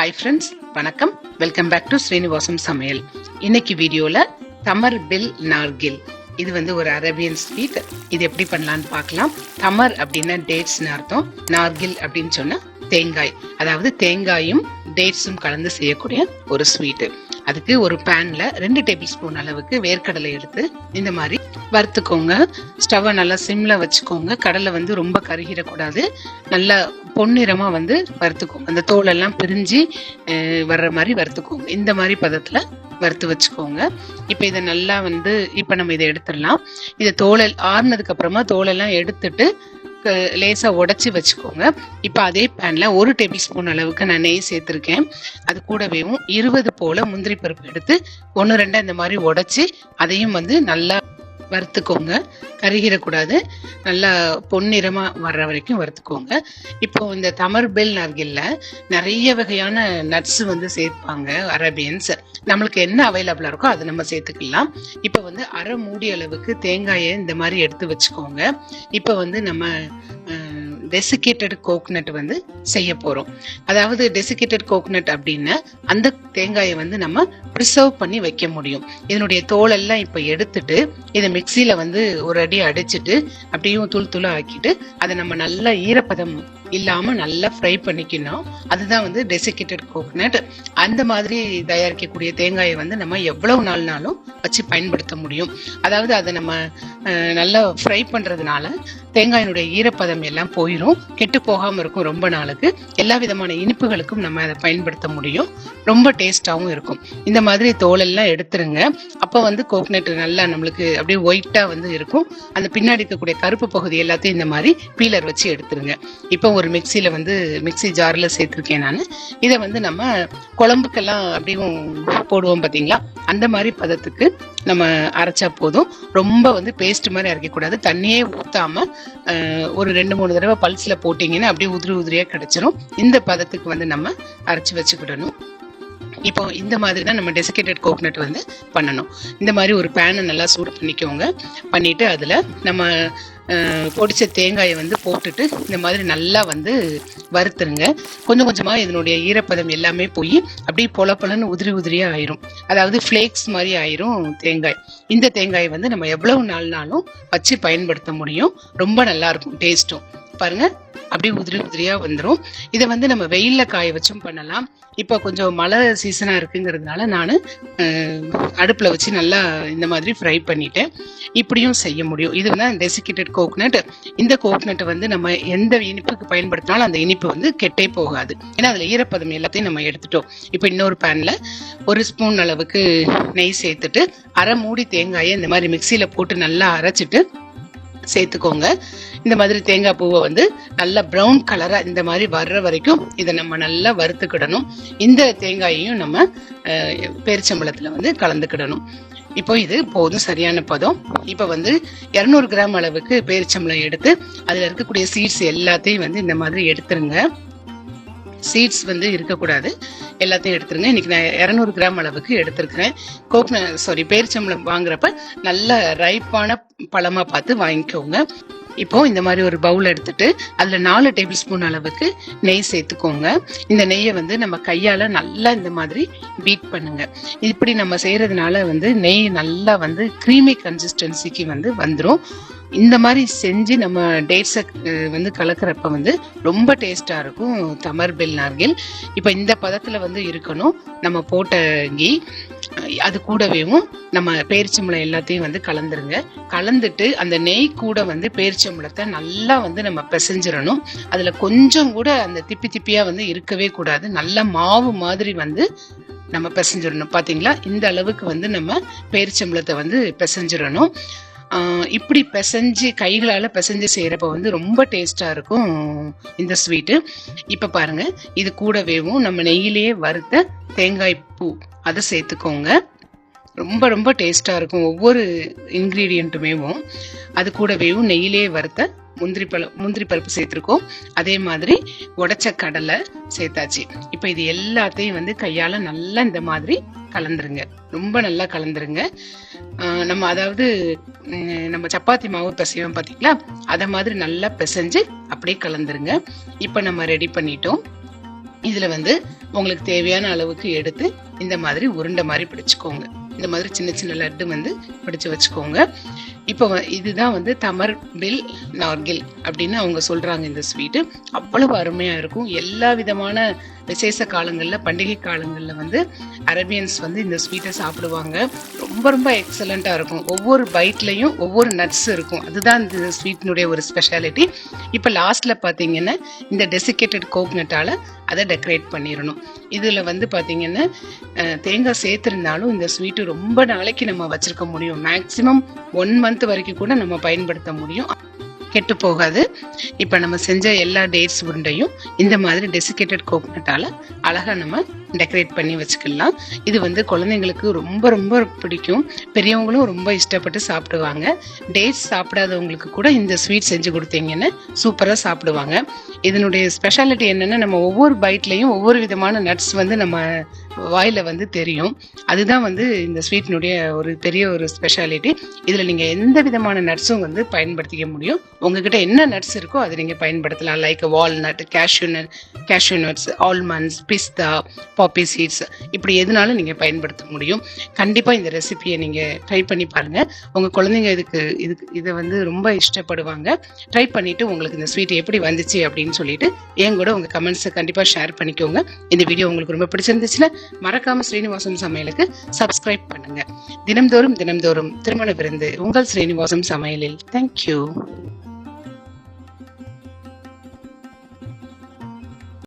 Hi friends வணக்கம். Welcome back to Srinivasam Samayal இன்னைக்கு வீடியோல தமர் பில் நார்கில். இது வந்து ஒரு அரேபியன் ஸ்வீட் இது எப்படி பண்ணலான்னு பார்க்கலாம். தமர் அப்படின்னா டேட்ஸ்னு அர்த்தம். நார்கில் அப்படின்னு சொன்னா தேங்காய். அதாவது தேங்காயும் டேட்ஸும் கலந்து செய்யக்கூடிய ஒரு ஸ்வீட்டு அதுக்கு ஒரு பேன்ல ரெண்டு டேபிள் ஸ்பூன் அளவுக்கு வேர்க்கடலை எடுத்து இந்த மாதிரி வறுத்துக்கோங்க. ஸ்டவ்வை நல்லா சிம்ல வச்சுக்கோங்க. கடலை வந்து ரொம்ப கருகிடக்கூடாது. நல்லா பொன்னிறமா வந்து வறுத்துக்கோங்க. அந்த தோலெல்லாம் பிரிஞ்சு வர்ற மாதிரி வறுத்துக்கோங்க. இந்த மாதிரி பதத்துல வறுத்து வச்சுக்கோங்க. இப்போ இதை நல்லா வந்து இப்போ நம்ம இதை எடுத்துடலாம். இதை தோலை ஆறுனதுக்கு அப்புறமா தோலெல்லாம் எடுத்துட்டு லேசாக உடச்சி உடைச்சி வச்சுக்கோங்க. இப்போ அதே பேனில் ஒரு டேபிள் ஸ்பூன் அளவுக்கு நான் நெய் சேர்த்துருக்கேன். அது கூடவேவும் இருபது போல முந்திரி பருப்பு எடுத்து ஒன்று ரெண்டு இந்த மாதிரி உடைச்சி அதையும் வந்து நல்லா வறுத்துக்கோங்க. கருகிடக்கூடாது. நல்லா பொன்னிறமா வர்ற வரைக்கும் வறுத்துக்கோங்க. இப்போ இந்த தமர் பெல் நர்கில்ல நிறைய வகையான நட்ஸ் வந்து சேர்ப்பாங்க அரேபியன்ஸ். நம்மளுக்கு என்ன அவைலபிளா இருக்கோ அதை நம்ம சேர்த்துக்கலாம். இப்போ வந்து அரை மூடி அளவுக்கு தேங்காயை இந்த மாதிரி எடுத்து வச்சுக்கோங்க. இப்போ வந்து நம்ம டெசிகேட்டட் கோக்னட் வந்து செய்ய போகிறோம் அதாவது டெசிகேட்டட் கோக்னட் அப்படின்னா அந்த தேங்காயை வந்து நம்ம ப்ரிசர்வ் பண்ணி வைக்க முடியும். இதனுடைய தோலெல்லாம் இப்போ எடுத்துட்டு இதை மிக்சியில் வந்து ஒரு அடி அடிச்சிட்டு அப்படியும் தூள் தூளா ஆக்கிட்டு அதை நம்ம நல்லா ஈரப்பதம் இல்லாமல் நல்லா ஃப்ரை பண்ணிக்கணும். அதுதான் வந்து டெசிகேட்டட் கோக்னட் அந்த மாதிரி தயாரிக்கக்கூடிய தேங்காயை வந்து நம்ம எவ்வளவு நாள்னாலும் வச்சு பயன்படுத்த முடியும். அதாவது அதை நம்ம நல்லா ஃப்ரை பண்ணுறதுனால தேங்காயினுடைய ஈரப்பதம் எல்லாம் போயிடும் கெட்டு போகாமல் இருக்கும் ரொம்ப நாளுக்கு. எல்லா விதமான இனிப்புகளுக்கும் நம்ம அதை பயன்படுத்த முடியும். ரொம்ப டேஸ்டாகவும் இருக்கும். இந்த மாதிரி தோலெல்லாம் எடுத்துருங்க. அப்போ வந்து கோக்னட் நல்லா நம்மளுக்கு அப்படியே ஒயிட்டாக வந்து இருக்கும். அந்த பின்னாடி இருக்கக்கூடிய கருப்பு பகுதி எல்லாத்தையும் இந்த மாதிரி பீலர் வச்சு எடுத்துருங்க. இப்போ ஒரு மிக்சியில் வந்து மிக்ஸி ஜாரில் சேர்த்துருக்கேன் நான். இதை வந்து நம்ம குழம்புக்கெல்லாம் அப்படியும் போடுவோம் பார்த்தீங்களா? அந்த மாதிரி பதத்துக்கு நம்ம அரைச்சா போதும். ரொம்ப வந்து பேஸ்ட் மாதிரி அரைக்கக்கூடாது. தண்ணியே ஊற்றாம ஒரு ரெண்டு மூணு தடவை பல்ஸில் போட்டிங்கன்னா அப்படியே உதிரி உதிரியாக கிடச்சிரும். இந்த பதத்துக்கு வந்து நம்ம அரைச்சி வச்சுக்கிடணும். இப்போ இந்த மாதிரி தான் நம்ம டெசிகேட்டட் கோகனட் வந்து பண்ணணும். இந்த மாதிரி ஒரு பேனை நல்லா சூடு பண்ணிக்கோங்க. பண்ணிவிட்டு அதில் நம்ம பொடிச்ச தேங்காயை வந்து போட்டுட்டு இந்த மாதிரி நல்லா வந்து வறுத்துருங்க. கொஞ்சம் கொஞ்சமாக இதனுடைய ஈரப்பதம் எல்லாமே போய் அப்படியே பொல பொலன்னு உதிரி உதிரியாக ஆயிரும். அதாவது ஃப்ளேக்ஸ் மாதிரி ஆயிரும் தேங்காய். இந்த தேங்காய் வந்து நம்ம எவ்வளவு நாள்னாலும் வச்சு பயன்படுத்த முடியும். ரொம்ப நல்லா இருக்கும் டேஸ்ட்டும் பாருங்க. அப்படியே உதிரி உதிரியா வந்துடும் இதை வந்து நம்ம வெயில்ல காய வச்சும் பண்ணலாம். இப்போ கொஞ்சம் மழை சீசனா இருக்குங்கிறதுனால நான் அடுப்புல வச்சு நல்லா இந்த மாதிரி ஃப்ரை பண்ணிட்டேன். இப்படியும் செய்ய முடியும். இது வந்து டெசிகேட்டட் கோகனட் இந்த கோக்னட்டை வந்து நம்ம எந்த இனிப்புக்கு பயன்படுத்தினாலும் அந்த இனிப்பு வந்து கெட்டே போகாது. ஏன்னா அதில் ஈரப்பதம் எல்லாத்தையும் நம்ம எடுத்துட்டோம். இப்போ இன்னொரு பேனில் ஒரு ஸ்பூன் அளவுக்கு நெய் சேர்த்துட்டு அரை மூடி தேங்காயை இந்த மாதிரி மிக்சியில் போட்டு நல்லா அரைச்சிட்டு சேர்த்துக்கோங்க. இந்த மாதிரி தேங்காய் பூவை வந்து நல்லா ப்ரௌன் கலராக இந்த மாதிரி வர்ற வரைக்கும் இதை நம்ம நல்லா வறுத்துக்கிடணும். இந்த தேங்காயையும் நம்ம பேரிச்சம்பளத்தில் வந்து கலந்துக்கிடணும். இப்போ இது போதும் சரியான பதம். இப்போ வந்து இரநூறு கிராம் அளவுக்கு பேரிச்சம்பளம் எடுத்து அதில் இருக்கக்கூடிய சீட்ஸ் எல்லாத்தையும் வந்து இந்த மாதிரி எடுத்துருங்க. சீட்ஸ் வந்து இருக்கக்கூடாது. எல்லாத்தையும் எடுத்துருங்க. இன்னைக்கு நான் இரநூறு கிராம் அளவுக்கு எடுத்திருக்கிறேன். கோக்ன சாரி பேரிச்சம்பளம் வாங்குறப்ப நல்ல ரைப்பான பழமாக பார்த்து வாங்கிக்கோங்க. இப்போ இந்த மாதிரி ஒரு பவுல் எடுத்துட்டு அதில் நாலு டேபிள் ஸ்பூன் அளவுக்கு நெய் சேர்த்துக்கோங்க. இந்த நெய்யை வந்து நம்ம கையால் நல்லா இந்த மாதிரி பீட் பண்ணுங்க. இப்படி நம்ம செய்கிறதுனால வந்து நெய் நல்லா வந்து க்ரீமி கன்சிஸ்டன்சிக்கு வந்து வந்துடும் இந்த மாதிரி செஞ்சு நம்ம டேட்ஸை வந்து கலக்கிறப்ப வந்து ரொம்ப டேஸ்ட்டாக இருக்கும். தமர் பெல் நார்கில். இப்போ இந்த பதத்தில் வந்து இருக்கணும். நம்ம போட்ட கீ அது கூடவேவும் நம்ம பேரிச்சம்பழம் எல்லாத்தையும் வந்து கலந்துருங்க. கலந்துட்டு அந்த நெய் கூட வந்து பேரிச்சம்பழத்தை நல்லா வந்து நம்ம பிசைஞ்சிடணும். அதில் கொஞ்சம் கூட அந்த திப்பி திப்பியாக வந்து இருக்கவே கூடாது. நல்ல மாவு மாதிரி வந்து நம்ம பிசைஞ்சிடணும். பார்த்தீங்களா இந்த அளவுக்கு வந்து நம்ம பேரிச்சம்பழத்தை வந்து பிசைஞ்சிடணும். இப்படி பிசைஞ்சு கைகளால் பிசைஞ்சு செய்கிறப்ப வந்து ரொம்ப டேஸ்ட்டாக இருக்கும் இந்த ஸ்வீட்டு. இப்போ பாருங்கள் இது கூடவேவும் நம்ம நெய்யிலேயே வறுத்த தேங்காய் பூ அதை சேர்த்துக்கோங்க. ரொம்ப ரொம்ப டேஸ்ட்டாக இருக்கும் ஒவ்வொரு இன்க்ரீடியண்ட்டுமேவும் அது கூடவேவும் நெய்யிலேயே வறுத்த முந்திரி பழம் முந்திரி பருப்பு சேர்த்துருக்கோம். அதே மாதிரி உடைச்ச கடலை சேர்த்தாச்சு. இப்போ இது எல்லாத்தையும் வந்து கையால் நல்லா இந்த மாதிரி கலந்துருங்க. ரொம்ப நல்லா கலந்துருங்க. நம்ம அதாவது நம்ம சப்பாத்தி மாவு பிசைவோம் பார்த்தீங்களா அதை மாதிரி நல்லா பிசைஞ்சு அப்படியே கலந்துருங்க. இப்போ நம்ம ரெடி பண்ணிட்டோம். இதில் வந்து உங்களுக்கு தேவையான அளவுக்கு எடுத்து இந்த மாதிரி உருண்டை மாதிரி பிடிச்சிக்கோங்க. இந்த மாதிரி சின்ன சின்ன லட்டு வந்து பிடிச்சி வச்சுக்கோங்க. இப்போ இதுதான் வந்து தமர் பில் நார்கில் அப்படின்னு அவங்க சொல்றாங்க இந்த ஸ்வீட்டு. அவ்வளவு அருமையாக இருக்கும். எல்லா விதமான விசேஷ காலங்களில் பண்டிகை காலங்களில் வந்து அரேபியன்ஸ் வந்து இந்த ஸ்வீட்டை சாப்பிடுவாங்க. ரொம்ப ரொம்ப எக்ஸலண்ட்டாக இருக்கும். ஒவ்வொரு பைட்லையும் ஒவ்வொரு நட்ஸ் இருக்கும். அதுதான் இந்த ஸ்வீட்டினுடைய ஒரு ஸ்பெஷாலிட்டி இப்போ லாஸ்ட்டில் பார்த்தீங்கன்னா இந்த டெசிகேட்டட் கோக்னட்டால் அதை டெக்கரேட் பண்ணிடணும். இதில் வந்து பார்த்தீங்கன்னா தேங்காய் சேர்த்துருந்தாலும் இந்த ஸ்வீட்டு ரொம்ப நாளைக்கு நம்ம வச்சுருக்க முடியும். மேக்ஸிமம் ஒன் மந்த் வரைக்கும் கூட நம்ம பயன்படுத்த முடியும். கெட்டு போகாது இப்போ நம்ம செஞ்ச எல்லா டேட்ஸ் உருண்டையும் இந்த மாதிரி டெசிகேட்டட் கோகனட்டால அழகாக நம்ம டெக்கரேட் பண்ணி வச்சுக்கலாம். இது வந்து குழந்தைங்களுக்கு ரொம்ப ரொம்ப பிடிக்கும். பெரியவங்களும் ரொம்ப இஷ்டப்பட்டு சாப்பிடுவாங்க. டேட்ஸ் சாப்பிடாதவங்களுக்கு கூட இந்த ஸ்வீட் செஞ்சு கொடுத்தீங்கன்னு சூப்பராக சாப்பிடுவாங்க. இதனுடைய ஸ்பெஷாலிட்டி என்னென்னா நம்ம ஒவ்வொரு பைட்லையும் ஒவ்வொரு விதமான நட்ஸ் வந்து நம்ம வாயில வந்து தெரியும். அதுதான் வந்து இந்த ஸ்வீட்டினுடைய ஒரு பெரிய ஒரு ஸ்பெஷாலிட்டி இதில் நீங்கள் எந்த விதமான நட்ஸும் வந்து பயன்படுத்திக்க முடியும். உங்ககிட்ட என்ன நட்ஸ் இருக்கோ அதை நீங்கள் பயன்படுத்தலாம். Like walnut cashew nut cashew nuts almonds pista poppy seeds இப்படி எதுனாலும் நீங்கள் பயன்படுத்த முடியும். கண்டிப்பாக இந்த ரெசிபியை நீங்கள் ட்ரை பண்ணி பாருங்கள் உங்கள் குழந்தைங்க இதுக்கு இதுக்கு இதை வந்து ரொம்ப இஷ்டப்படுவாங்க. ட்ரை பண்ணிவிட்டு உங்களுக்கு இந்த ஸ்வீட் எப்படி வந்துச்சு அப்படின்னு சொல்லிட்டு என் கூட உங்கள் கமெண்ட்ஸை கண்டிப்பாக ஷேர் பண்ணிக்கோங்க. இந்த வீடியோ உங்களுக்கு ரொம்ப பிடிச்சிருந்துச்சுன்னா மறக்காமல் ஸ்ரீனிவாசம் சமையலுக்கு சப்ஸ்கிரைப் பண்ணுங்கள் தினம்தோறும் தினம்தோறும் திருமண விருந்து உங்கள் ஸ்ரீனிவாசம் சமையலில். தேங்க்யூ